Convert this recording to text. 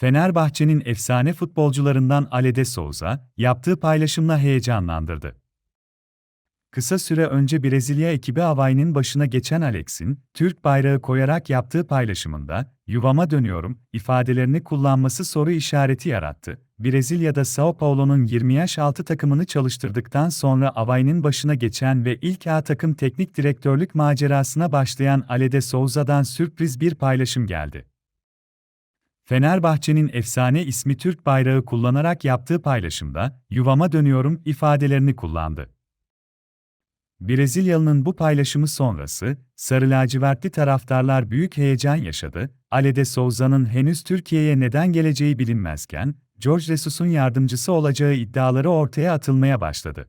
Fenerbahçe'nin efsane futbolcularından Ale de Souza, yaptığı paylaşımla heyecanlandırdı. Kısa süre önce Brezilya ekibi Havai'nin başına geçen Alex'in, Türk bayrağı koyarak yaptığı paylaşımında, yuvama dönüyorum, ifadelerini kullanması soru işareti yarattı. Brezilya'da Sao Paulo'nun 20 yaş altı takımını çalıştırdıktan sonra Havai'nin başına geçen ve ilk A takım teknik direktörlük macerasına başlayan Ale de Souza'dan sürpriz bir paylaşım geldi. Fenerbahçe'nin efsane ismi Türk bayrağı kullanarak yaptığı paylaşımda, yuvama dönüyorum ifadelerini kullandı. Brezilyalı'nın bu paylaşımı sonrası, sarı lacivertli taraftarlar büyük heyecan yaşadı. Ale de Souza'nın henüz Türkiye'ye neden geleceği bilinmezken, George Jesus'un yardımcısı olacağı iddiaları ortaya atılmaya başladı.